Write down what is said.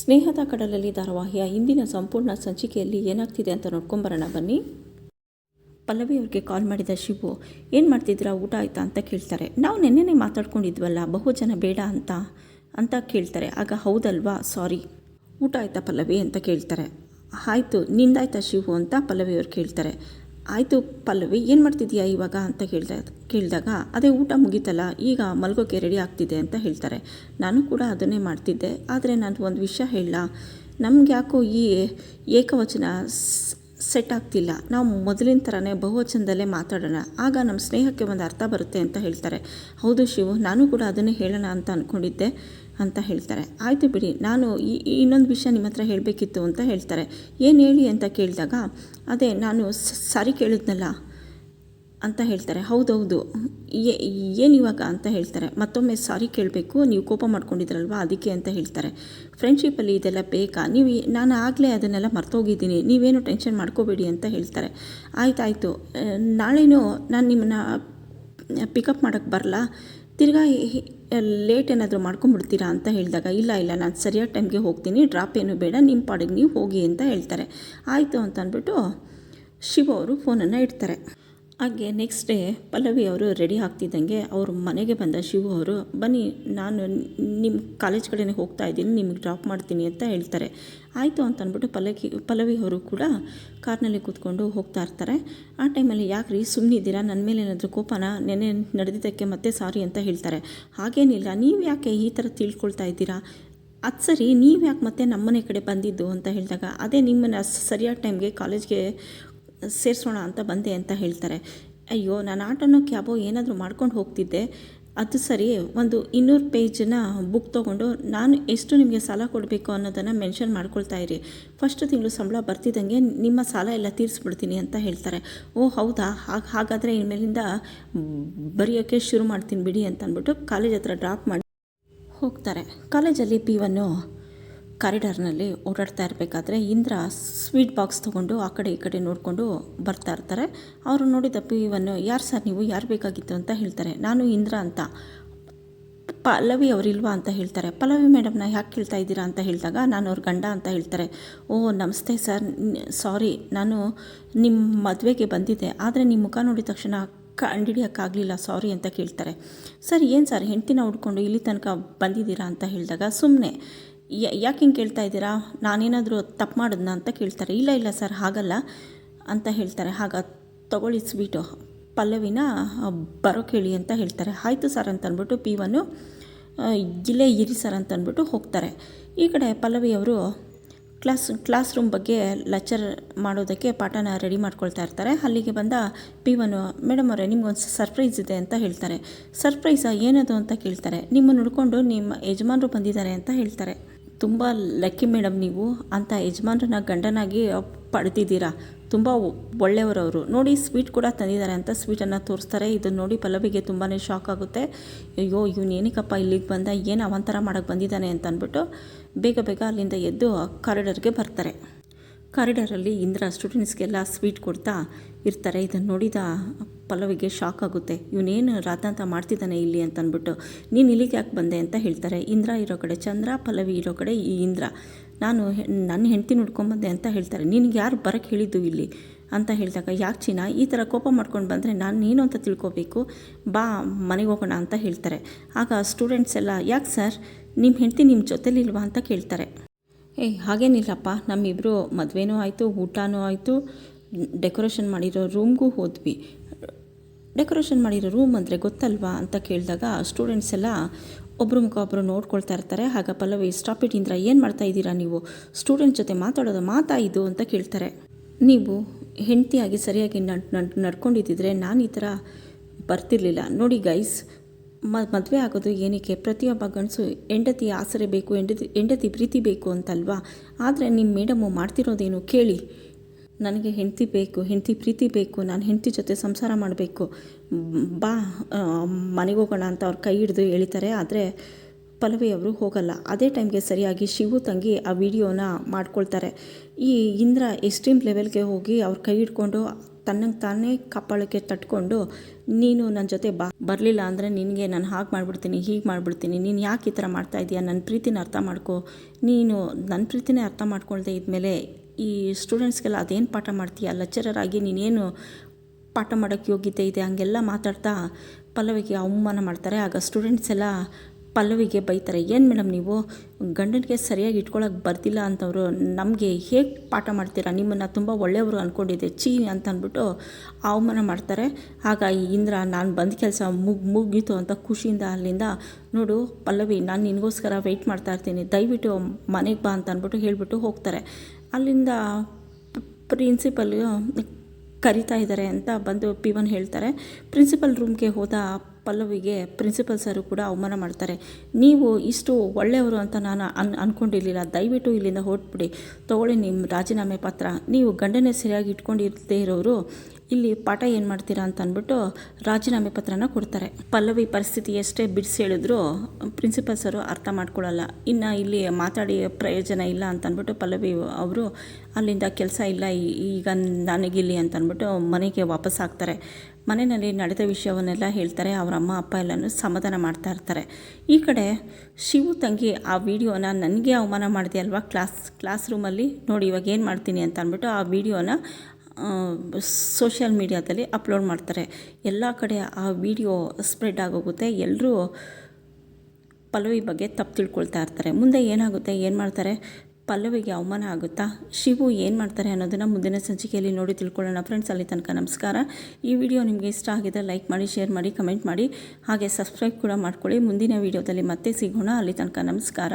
ಸ್ನೇಹದ ಕಡಲಲ್ಲಿ ಧಾರಾವಾಹಿಯ ಇಂದಿನ ಸಂಪೂರ್ಣ ಸಂಚಿಕೆಯಲ್ಲಿ ಏನಾಗ್ತಿದೆ ಅಂತ ನೋಡ್ಕೊಂಬರೋಣ, ಬನ್ನಿ. ಪಲ್ಲವಿ ಅವ್ರಿಗೆ ಕಾಲ್ ಮಾಡಿದ ಶಿವು, ಏನು ಮಾಡ್ತಿದ್ದೀರಾ? ಊಟ ಆಯಿತಾ? ಅಂತ ಕೇಳ್ತಾರೆ. ನಾವು ನೆನ್ನೆನೇ ಮಾತಾಡ್ಕೊಂಡಿದ್ವಲ್ಲ ಬಹು ಜನ ಬೇಡ ಅಂತ ಅಂತ ಕೇಳ್ತಾರೆ. ಆಗ ಹೌದಲ್ವಾ? ಸಾರಿ. ಊಟ ಆಯಿತಾ ಪಲ್ಲವಿ? ಅಂತ ಕೇಳ್ತಾರೆ. ಆಯಿತು, ನಿಂದಾಯ್ತಾ ಶಿವು? ಅಂತ ಪಲ್ಲವಿ ಅವ್ರು ಕೇಳ್ತಾರೆ. ಆಯಿತು ಪಲ್ಲವಿ, ಏನು ಮಾಡ್ತಿದ್ಯಾ ಇವಾಗ ಅಂತ ಕೇಳ್ದ ಕೇಳಿದಾಗ, ಅದೇ ಊಟ ಮುಗೀತಲ್ಲ, ಈಗ ಮಲ್ಗೋಕ್ಕೆ ರೆಡಿ ಆಗ್ತಿದೆ ಅಂತ ಹೇಳ್ತಾರೆ. ನಾನು ಕೂಡ ಅದನ್ನೇ ಮಾಡ್ತಿದ್ದೆ, ಆದರೆ ನಾನು ಒಂದು ವಿಷಯ ಹೇಳ ನಮ್ಗೆ ಯಾಕೋ ಈ ಏಕವಚನ ಸೆಟ್ ಆಗ್ತಿಲ್ಲ. ನಾವು ಮೊದಲಿನ ಥರನೇ ಬಹುವಚನದಲ್ಲೇ ಮಾತಾಡೋಣ. ಆಗ ನಮ್ಮ ಸ್ನೇಹಕ್ಕೆ ಒಂದು ಅರ್ಥ ಬರುತ್ತೆ ಅಂತ ಹೇಳ್ತಾರೆ. ಹೌದು ಶಿವು, ನಾನು ಕೂಡ ಅದನ್ನೇ ಹೇಳೋಣ ಅಂತ ಅಂದ್ಕೊಂಡಿದ್ದೆ ಅಂತ ಹೇಳ್ತಾರೆ. ಆಯಿತು ಬಿಡಿ, ನಾನು ಈ ಇನ್ನೊಂದು ವಿಷಯ ನಿಮ್ಮ ಹತ್ರ ಹೇಳಬೇಕಿತ್ತು ಅಂತ ಹೇಳ್ತಾರೆ. ಏನು ಹೇಳಿ ಅಂತ ಕೇಳಿದಾಗ, ಅದೇ ನಾನು ಸಾರಿ ಕೇಳಿದ್ನಲ್ಲ ಅಂತ ಹೇಳ್ತಾರೆ. ಹೌದೌದು ಏನು ಇವಾಗ ಅಂತ ಹೇಳ್ತಾರೆ. ಮತ್ತೊಮ್ಮೆ ಸಾರಿ ಕೇಳಬೇಕು, ನೀವು ಕೋಪ ಮಾಡ್ಕೊಂಡಿದ್ರಲ್ವಾ ಅದಕ್ಕೆ ಅಂತ ಹೇಳ್ತಾರೆ. ಫ್ರೆಂಡ್ಶಿಪ್ಪಲ್ಲಿ ಇದೆಲ್ಲ ಬೇಕಾ? ನೀವು ನಾನು ಆಗಲೇ ಅದನ್ನೆಲ್ಲ ಮರ್ತೋಗಿದ್ದೀನಿ, ನೀವೇನು ಟೆನ್ಷನ್ ಮಾಡ್ಕೋಬೇಡಿ ಅಂತ ಹೇಳ್ತಾರೆ. ಆಯ್ತಾಯಿತು, ನಾಳೆನೂ ನಾನು ನಿಮ್ಮನ್ನ ಪಿಕಪ್ ಮಾಡೋಕ್ಕೆ ಬರಲ್ಲ ತಿರ್ಗಾ ಲೇಟ್ ಏನಾದರೂ ಮಾಡ್ಕೊಂಡ್ಬಿಡ್ತೀರಾ ಅಂತ ಹೇಳಿದಾಗ, ಇಲ್ಲ ಇಲ್ಲ, ನಾನು ಸರಿಯಾದ ಟೈಮ್ಗೆ ಹೋಗ್ತೀನಿ, ಡ್ರಾಪ್ ಏನು ಬೇಡ ನಿಮ್ಮ ಪಾಡಿಗೆ ನೀವು ಹೋಗಿ ಅಂತ ಹೇಳ್ತಾರೆ. ಆಯಿತು ಅಂತ ಅಂದ್ಬಿಟ್ಟು ಶಿವ ಅವರು ಫೋನನ್ನು ಇಡ್ತಾರೆ. ಹಾಗೆ ನೆಕ್ಸ್ಟ್ ಡೇ ಪಲ್ಲವಿ ಅವರು ರೆಡಿ ಆಗ್ತಿದ್ದಂಗೆ ಅವ್ರ ಮನೆಗೆ ಬಂದ ಶಿವು ಅವರು, ಬನ್ನಿ ನಾನು ನಿಮ್ಮ ಕಾಲೇಜ್ ಕಡೆನೇ ಹೋಗ್ತಾ ಇದ್ದೀನಿ, ನಿಮಗೆ ಡ್ರಾಪ್ ಮಾಡ್ತೀನಿ ಅಂತ ಹೇಳ್ತಾರೆ. ಆಯಿತು ಅಂತ ಅಂದ್ಬಿಟ್ಟು ಪಲ್ಲಕಿ, ಪಲ್ಲವಿ ಅವರು ಕೂಡ ಕಾರ್ನಲ್ಲಿ ಕೂತ್ಕೊಂಡು ಹೋಗ್ತಾ ಇರ್ತಾರೆ. ಆ ಟೈಮಲ್ಲಿ ಯಾಕ್ರಿ ಸುಮ್ಮನಿದ್ದೀರಾ ನನ್ನ ಮೇಲೆ ಏನಾದರೂ ಕೋಪನ? ನೆನೆ ನಡೆದಿದ್ದಕ್ಕೆ ಮತ್ತೆ ಸಾರಿ ಅಂತ ಹೇಳ್ತಾರೆ. ಹಾಗೇನಿಲ್ಲ, ನೀವು ಯಾಕೆ ಈ ಥರ ತಿಳ್ಕೊಳ್ತಾ ಇದ್ದೀರಾ? ಅದು ಸರಿ, ನೀವು ಯಾಕೆ ಮತ್ತೆ ನಮ್ಮನೆ ಕಡೆ ಬಂದಿದ್ದು? ಅಂತ ಹೇಳಿದಾಗ, ಅದೇ ನಿಮ್ಮನ್ನು ಸರಿಯಾದ ಟೈಮ್ಗೆ ಕಾಲೇಜ್ಗೆ ಸೇರಿಸೋಣ ಅಂತ ಬಂದೆ ಅಂತ ಹೇಳ್ತಾರೆ. ಅಯ್ಯೋ, ನಾನು ಆಟೋನೋ ಕ್ಯಾಬೋ ಏನಾದರೂ ಮಾಡ್ಕೊಂಡು ಹೋಗ್ತಿದ್ದೆ. ಅದು ಸರಿ, ಒಂದು ಇನ್ನೂರು ಪೇಜನ್ನ ಬುಕ್ ತೊಗೊಂಡು ನಾನು ಎಷ್ಟು ನಿಮಗೆ ಸಾಲ ಕೊಡಬೇಕು ಅನ್ನೋದನ್ನು ಮೆನ್ಷನ್ ಮಾಡ್ಕೊಳ್ತಾ ಇರಿ. ಫಸ್ಟ್ ತಿಂಗಳು ಸಂಬಳ ಬರ್ತಿದ್ದಂಗೆ ನಿಮ್ಮ ಸಾಲ ಎಲ್ಲ ತೀರಿಸ್ಬಿಡ್ತೀನಿ ಅಂತ ಹೇಳ್ತಾರೆ. ಓ, ಹೌದಾ? ಹಾಗೆ, ಹಾಗಾದರೆ ಇನ್ಮೇಲಿಂದ ಬರೆಯೋಕ್ಕೆ ಶುರು ಮಾಡ್ತೀನಿ ಬಿಡಿ ಅಂತ ಅಂದ್ಬಿಟ್ಟು ಕಾಲೇಜ್ ಹತ್ರ ಡ್ರಾಪ್ ಮಾಡಿ ಹೋಗ್ತಾರೆ. ಕಾಲೇಜಲ್ಲಿ ಪಿ ಒನ್ನು ಕಾರಿಡಾರ್ನಲ್ಲಿ ಓಡಾಡ್ತಾ ಇರಬೇಕಾದ್ರೆ ಇಂದ್ರ ಸ್ವೀಟ್ ಬಾಕ್ಸ್ ತೊಗೊಂಡು ಆ ಕಡೆ ಈ ಕಡೆ ನೋಡಿಕೊಂಡು ಬರ್ತಾ ಇರ್ತಾರೆ. ಅವರು ನೋಡಿದ ಪಿವನ್ನು ಯಾರು ಸರ್ ನೀವು? ಯಾರು ಬೇಕಾಗಿತ್ತು ಅಂತ ಹೇಳ್ತಾರೆ. ನಾನು ಇಂದ್ರ ಅಂತ. ಪಲ್ಲವಿ ಅವರಿಲ್ವಾ ಅಂತ ಹೇಳ್ತಾರೆ. ಪಲ್ಲವಿ ಮೇಡಮ್ನ ಯಾಕೆ ಕೇಳ್ತಾ ಇದ್ದೀರಾ ಅಂತ ಹೇಳಿದಾಗ ನಾನು ಅವ್ರ ಗಂಡ ಅಂತ ಹೇಳ್ತಾರೆ. ಓ, ನಮಸ್ತೆ ಸರ್. ಸಾರಿ, ನಾನು ನಿಮ್ಮ ಮದುವೆಗೆ ಬಂದಿದ್ದೆ. ಆದರೆ ನಿಮ್ಮ ಮುಖ ನೋಡಿದ ತಕ್ಷಣ ಕಂಡಿಡಿಯೋಕ್ಕಾಗಲಿಲ್ಲ ಸಾರಿ ಅಂತ ಕೇಳ್ತಾರೆ. ಸರ್, ಏನು ಸರ್? ಹೆಂಡ್ತಿನ ಹುಡ್ಕೊಂಡು ಇಲ್ಲಿ ತನಕ ಬಂದಿದ್ದೀರಾ ಅಂತ ಹೇಳಿದಾಗ ಸುಮ್ಮನೆ ಯಾಕೆ ಹಿಂಗೆ ಕೇಳ್ತಾ ಇದ್ದೀರಾ? ನಾನೇನಾದರೂ ತಪ್ಪು ಮಾಡಿದ್ನ ಅಂತ ಕೇಳ್ತಾರೆ. ಇಲ್ಲ ಇಲ್ಲ ಸರ್, ಹಾಗಲ್ಲ ಅಂತ ಹೇಳ್ತಾರೆ. ಹಾಗ, ತಗೊಳ್ಳಿ ಸ್ವೀಟು. ಪಲ್ಲವಿನ ಬರೋ ಕೇಳಿ ಅಂತ ಹೇಳ್ತಾರೆ. ಆಯಿತು ಸರ್ ಅಂತ ಅಂದ್ಬಿಟ್ಟು ಪಿ ಒನ್ನು ಇಲ್ಲೇ ಇರಿ ಸರ್ ಅಂತ ಅಂದ್ಬಿಟ್ಟು ಹೋಗ್ತಾರೆ. ಈ ಕಡೆ ಪಲ್ಲವಿ ಅವರು ಕ್ಲಾಸ್ ಕ್ಲಾಸ್ ರೂಮ್ ಬಗ್ಗೆ ಲೆಕ್ಚರ್ ಮಾಡೋದಕ್ಕೆ ಪಾಠನ ರೆಡಿ ಮಾಡ್ಕೊಳ್ತಾ ಇರ್ತಾರೆ. ಅಲ್ಲಿಗೆ ಬಂದ ಪಿ ಒನು, ಮೇಡಮ್ ಅವರೇ ನಿಮ್ಗೊಂದು ಸರ್ಪ್ರೈಸ್ ಇದೆ ಅಂತ ಹೇಳ್ತಾರೆ. ಸರ್ಪ್ರೈಸಾ? ಏನದು? ಅಂತ ಕೇಳ್ತಾರೆ. ನಿಮ್ಮನ್ನು ನೋಡಿಕೊಂಡು ನಿಮ್ಮ ಯಜಮಾನರು ಬಂದಿದ್ದಾರೆ ಅಂತ ಹೇಳ್ತಾರೆ. ತುಂಬ ಲಕ್ಕಿ ಮೇಡಮ್ ನೀವು ಅಂತ ಯಜಮಾನ್ರನ್ನ ಗಂಡನಾಗಿ ಪಡೆದಿದ್ದೀರಾ ತುಂಬ ಒಳ್ಳೆಯವರವರು. ನೋಡಿ, ಸ್ವೀಟ್ ಕೂಡ ತಂದಿದ್ದಾರೆ ಅಂತ ಸ್ವೀಟನ್ನು ತೋರಿಸ್ತಾರೆ. ಇದನ್ನು ನೋಡಿ ಪಲ್ಲವಿಗೆ ತುಂಬಾ ಶಾಕ್ ಆಗುತ್ತೆ. ಅಯ್ಯೋ, ಇವನು ಏನಕ್ಕಪ್ಪ ಇಲ್ಲಿಗೆ ಬಂದ? ಏನು ಅವಂತರ ಮಾಡೋಕ್ಕೆ ಬಂದಿದ್ದಾನೆ ಅಂತ ಅಂದ್ಬಿಟ್ಟು ಬೇಗ ಬೇಗ ಅಲ್ಲಿಂದ ಎದ್ದು ಕಾರಿಡರ್ಗೆ ಬರ್ತಾರೆ. ಕಾರಿಡಾರಲ್ಲಿ ಇಂದ್ರ ಸ್ಟೂಡೆಂಟ್ಸ್ಗೆಲ್ಲ ಸ್ವೀಟ್ ಕೊಡ್ತಾ ಇರ್ತಾರೆ. ಇದನ್ನು ನೋಡಿದ ಪಲ್ಲವಿಗೆ ಶಾಕ್ ಆಗುತ್ತೆ. ಇವನೇನು ರಾತಾಂತ ಮಾಡ್ತಿದ್ದಾನೆ ಇಲ್ಲಿ? ಅಂತ ಅಂದ್ಬಿಟ್ಟು ನೀನು ಇಲ್ಲಿಗೆ ಯಾಕೆ ಬಂದೆ? ಅಂತ ಹೇಳ್ತಾರೆ. ಇಂದ್ರ ಇರೋ ಕಡೆ ಚಂದ್ರ, ಪಲ್ಲವಿ ಇರೋ ಕಡೆ ಈ ಇಂದ್ರ. ನಾನು ನನ್ನ ಹೆಂಡ್ತಿ ನೋಡ್ಕೊಂಬಂದೆ ಅಂತ ಹೇಳ್ತಾರೆ. ನಿನಗೆ ಯಾರು ಬರಕ್ಕೆ ಹೇಳಿದ್ದು ಇಲ್ಲಿ? ಅಂತ ಹೇಳಿದಾಗ, ಯಾಕೆ ಚಿನ್ನ ಈ ಥರ ಕೋಪ ಮಾಡ್ಕೊಂಡು ಬಂದರೆ ನಾನು ನೀನು ಅಂತ ತಿಳ್ಕೊಬೇಕು. ಬಾ, ಮನೆಗೆ ಹೋಗೋಣ ಅಂತ ಹೇಳ್ತಾರೆ. ಆಗ ಸ್ಟೂಡೆಂಟ್ಸ್ ಎಲ್ಲ, ಯಾಕೆ ಸರ್? ನಿಮ್ಮ ಹೆಂಡ್ತಿ ನಿಮ್ಮ ಜೊತೆಲಿಲ್ವಾ? ಅಂತ ಕೇಳ್ತಾರೆ. ಏಯ್, ಹಾಗೇನಿಲ್ಲಪ್ಪ. ನಮ್ಮಿಬ್ಬರು ಮದುವೆನೂ ಆಯಿತು, ಊಟನೂ ಆಯಿತು. ಡೆಕೋರೇಷನ್ ಮಾಡಿರೋ ರೂಮ್ಗೂ ಹೋದ್ವಿ. ಡೆಕೋರೇಷನ್ ಮಾಡಿರೋ ರೂಮ್ ಅಂದರೆ ಗೊತ್ತಲ್ವಾ ಅಂತ ಕೇಳಿದಾಗ ಸ್ಟೂಡೆಂಟ್ಸ್ ಎಲ್ಲ ಒಬ್ಬರು ಮುಖ ಒಬ್ಬರು ನೋಡ್ಕೊಳ್ತಾ ಇರ್ತಾರೆ. ಹಾಗ ಪಲ್ಲವಿ, ಸ್ಟಾಪ್ ಇಟ್ ಇಂದ್ರ, ಏನು ಮಾಡ್ತಾ ಇದ್ದೀರಾ ನೀವು? ಸ್ಟೂಡೆಂಟ್ ಜೊತೆ ಮಾತಾಡೋದು ಮಾತಾ ಇದು ಅಂತ ಕೇಳ್ತಾರೆ. ನೀವು ಹೆಂಡತಿಯಾಗಿ ಸರಿಯಾಗಿ ನಡ್ ನಡ್ ನಡ್ಕೊಂಡಿದ್ದಿದ್ರೆ ನಾನು ಈ ಥರ ಬರ್ತಿರ್ಲಿಲ್ಲ. ನೋಡಿ ಗೈಸ್ ಮದುವೆ ಆಗೋದು ಏನಕ್ಕೆ? ಪ್ರತಿಯೊಬ್ಬ ಗಂಡಸು ಹೆಂಡತಿ ಆಸರೆ ಬೇಕು, ಹೆಂಡತಿ ಹೆಂಡತಿ ಪ್ರೀತಿ ಬೇಕು ಅಂತಲ್ವಾ? ಆದರೆ ನಿಮ್ಮ ಮೇಡಮು ಮಾಡ್ತಿರೋದೇನು ಕೇಳಿ. ನನಗೆ ಹೆಂಡತಿ ಬೇಕು, ಹೆಂಡತಿ ಪ್ರೀತಿ ಬೇಕು, ನಾನು ಹೆಂಡತಿ ಜೊತೆ ಸಂಸಾರ ಮಾಡಬೇಕು. ಬಾ ಮನೆಗೆ ಹೋಗೋಣ ಅಂತ ಅವ್ರು ಕೈ ಹಿಡಿದು ಹೇಳ್ತಾರೆ ಆದರೆ ಪಲ್ಲವಿ ಅವರು ಹೋಗಲ್ಲ. ಅದೇ ಟೈಮ್ಗೆ ಸರಿಯಾಗಿ ಶಿವು ತಂಗಿ ಆ ವಿಡಿಯೋನ ಮಾಡ್ಕೊಳ್ತಾರೆ. ಈ ಇಂದ್ರ ಎಕ್ಸ್ಟ್ರೀಮ್ ಲೆವೆಲ್ಗೆ ಹೋಗಿ ಅವ್ರ ಕೈ ಹಿಡ್ಕೊಂಡು ತನ್ನಂಗೆ ತಾನೇ ಕಪಾಳಕ್ಕೆ ತಟ್ಕೊಂಡು, ನೀನು ನನ್ನ ಜೊತೆ ಬಾ. ಬರಲಿಲ್ಲ ಅಂದರೆ ನಿನಗೆ ನಾನು ಹಾಗೆ ಮಾಡಿಬಿಡ್ತೀನಿ, ಹೀಗೆ ಮಾಡಿಬಿಡ್ತೀನಿ. ನೀನು ಯಾಕೆ ಈ ಥರ ಮಾಡ್ತಾ ಇದೀಯ? ನನ್ನ ಪ್ರೀತಿನ ಅರ್ಥ ಮಾಡ್ಕೊ. ನೀನು ನನ್ನ ಪ್ರೀತಿನೇ ಅರ್ಥ ಮಾಡ್ಕೊಳ್ದೆ ಇದ್ಮೇಲೆ ಈ ಸ್ಟೂಡೆಂಟ್ಸ್ಗೆಲ್ಲ ಅದೇನು ಪಾಠ ಮಾಡ್ತೀಯ? ಲೆಕ್ಚರರ್ ಆಗಿ ನೀನೇನು ಪಾಠ ಮಾಡೋಕ್ಕೆ ಯೋಗ್ಯತೆ ಇದೆ? ಹಂಗೆಲ್ಲ ಮಾತಾಡ್ತಾ ಪಲ್ಲವಿಗೆ ಅವಮಾನ ಮಾಡ್ತಾರೆ. ಆಗ ಸ್ಟೂಡೆಂಟ್ಸ್ ಎಲ್ಲ ಪಲ್ಲವಿಗೆ ಬೈತಾರೆ. ಏನು ಮೇಡಮ್ ನೀವು? ಗಂಡನಿಗೆ ಸರಿಯಾಗಿ ಇಟ್ಕೊಳಕ್ಕೆ ಬರ್ತಿಲ್ಲ ಅಂತವರು ನಮಗೆ ಹೇಗೆ ಪಾಠ ಮಾಡ್ತೀರಾ? ನಿಮ್ಮನ್ನು ತುಂಬ ಒಳ್ಳೆಯವರು ಅಂದ್ಕೊಂಡಿದ್ದೆ ಚೀ ಅಂತ ಅಂದ್ಬಿಟ್ಟು ಅವಮಾನ ಮಾಡ್ತಾರೆ. ಆಗ ಇಂದ್ರ, ನಾನು ಬಂದ ಕೆಲಸ ಮುಗ್ ಮುಗೀತು ಅಂತ ಖುಷಿಯಿಂದ ಅಲ್ಲಿಂದ, ನೋಡು ಪಲ್ಲವಿ, ನಾನು ನಿನಗೋಸ್ಕರ ವೆಯ್ಟ್ ಮಾಡ್ತಾ ಇರ್ತೀನಿ. ದಯವಿಟ್ಟು ಮನೆಗೆ ಬಾ ಅಂತ ಅಂದ್ಬಿಟ್ಟು ಹೇಳಿಬಿಟ್ಟು ಹೋಗ್ತಾರೆ. ಅಲ್ಲಿಂದ ಪ್ರಿನ್ಸಿಪಲ್ ಕರಿತಾ ಇದ್ದಾರೆ ಅಂತ ಬಂದು ಪಿ ಒನ್ ಹೇಳ್ತಾರೆ. ಪ್ರಿನ್ಸಿಪಲ್ ರೂಮ್ಗೆ ಹೋದ ಪಲ್ಲವಿಗೆ ಪ್ರಿನ್ಸಿಪಲ್ ಸರು ಕೂಡ ಅವಮಾನ ಮಾಡ್ತಾರೆ. ನೀವು ಇಷ್ಟು ಒಳ್ಳೆಯವರು ಅಂತ ನಾನು ಅನ್ ಅಂದ್ಕೊಂಡಿರಲಿಲ್ಲ ದಯವಿಟ್ಟು ಇಲ್ಲಿಂದ ಹೊರಟ್ಬಿಡಿ. ತೊಗೊಳ್ಳಿ ನಿಮ್ಮ ರಾಜೀನಾಮೆ ಪತ್ರ. ನೀವು ಗಂಡನೇ ಸರಿಯಾಗಿ ಇಟ್ಕೊಂಡಿರದೇ ಇರೋರು, ಇಲ್ಲಿ ಪಾಠ ಏನು ಮಾಡ್ತೀರಾ ಅಂತ ಅಂದ್ಬಿಟ್ಟು ರಾಜೀನಾಮೆ ಪತ್ರನ ಕೊಡ್ತಾರೆ. ಪಲ್ಲವಿ ಪರಿಸ್ಥಿತಿ ಎಷ್ಟೇ ಬಿಡಿಸಿ ಹೇಳಿದ್ರು ಪ್ರಿನ್ಸಿಪಲ್ ಸರು ಅರ್ಥ ಮಾಡ್ಕೊಳ್ಳಲ್ಲ ಇನ್ನು ಇಲ್ಲಿ ಮಾತಾಡಿ ಪ್ರಯೋಜನ ಇಲ್ಲ ಅಂತ ಅಂದ್ಬಿಟ್ಟು ಪಲ್ಲವಿ ಅವರು ಅಲ್ಲಿಂದ ಕೆಲಸ ಇಲ್ಲ ಈಗ ನನಗಿಲ್ಲಿ ಅಂತ ಅಂದ್ಬಿಟ್ಟು ಮನೆಗೆ ವಾಪಸ್ ಆಗ್ತಾರೆ. ಮನೆಯಲ್ಲಿ ನಡೆದ ವಿಷಯವನ್ನೆಲ್ಲ ಹೇಳ್ತಾರೆ. ಅವರ ಅಮ್ಮ ಅಪ್ಪ ಎಲ್ಲನೂ ಸಮಾಧಾನ ಮಾಡ್ತಾ ಇರ್ತಾರೆ. ಈ ಕಡೆ ಶಿವು ತಂಗಿ ಆ ವಿಡಿಯೋನ ನನಗೆ ಅವಮಾನ ಮಾಡಿದೆ ಅಲ್ವಾ ಕ್ಲಾಸ್ ಕ್ಲಾಸ್ ರೂಮಲ್ಲಿ? ನೋಡಿ ಇವಾಗ ಏನು ಮಾಡ್ತೀನಿ ಅಂತ ಅಂದ್ಬಿಟ್ಟು ಆ ವಿಡಿಯೋನ ಸೋಷಿಯಲ್ ಮೀಡಿಯಾದಲ್ಲಿ ಅಪ್ಲೋಡ್ ಮಾಡ್ತಾರೆ. ಎಲ್ಲ ಕಡೆ ಆ ವಿಡಿಯೋ ಸ್ಪ್ರೆಡ್ ಆಗೋಗುತ್ತೆ. ಎಲ್ಲರೂ ಪಲ್ಲವಿ ಬಗ್ಗೆ ತಪ್ಪು ತಿಳ್ಕೊಳ್ತಾ ಇರ್ತಾರೆ. ಮುಂದೆ ಏನಾಗುತ್ತೆ, ಏನು ಮಾಡ್ತಾರೆ? ಪಲ್ಲವಿಗೆ ಅವಮಾನ ಆಗುತ್ತಾ? ಶಿವು ಏನು ಮಾಡ್ತಾರೆ ಅನ್ನೋದನ್ನು ಮುಂದಿನ ಸಂಚಿಕೆಯಲ್ಲಿ ನೋಡಿ ತಿಳ್ಕೊಳ್ಳೋಣ. ಫ್ರೆಂಡ್ಸ್ ಅಲ್ಲಿ ತನಕ ನಮಸ್ಕಾರ. ಈ ವಿಡಿಯೋ ನಿಮಗೆ ಇಷ್ಟ ಆಗಿದೆ ಲೈಕ್ ಮಾಡಿ ಶೇರ್ ಮಾಡಿ ಕಮೆಂಟ್ ಮಾಡಿ. ಹಾಗೆ ಸಬ್ಸ್ಕ್ರೈಬ್ ಕೂಡ ಮಾಡ್ಕೊಳ್ಳಿ. ಮುಂದಿನ ವಿಡಿಯೋದಲ್ಲಿ ಮತ್ತೆ ಸಿಗೋಣ. ಅಲ್ಲಿ ತನಕ ನಮಸ್ಕಾರ.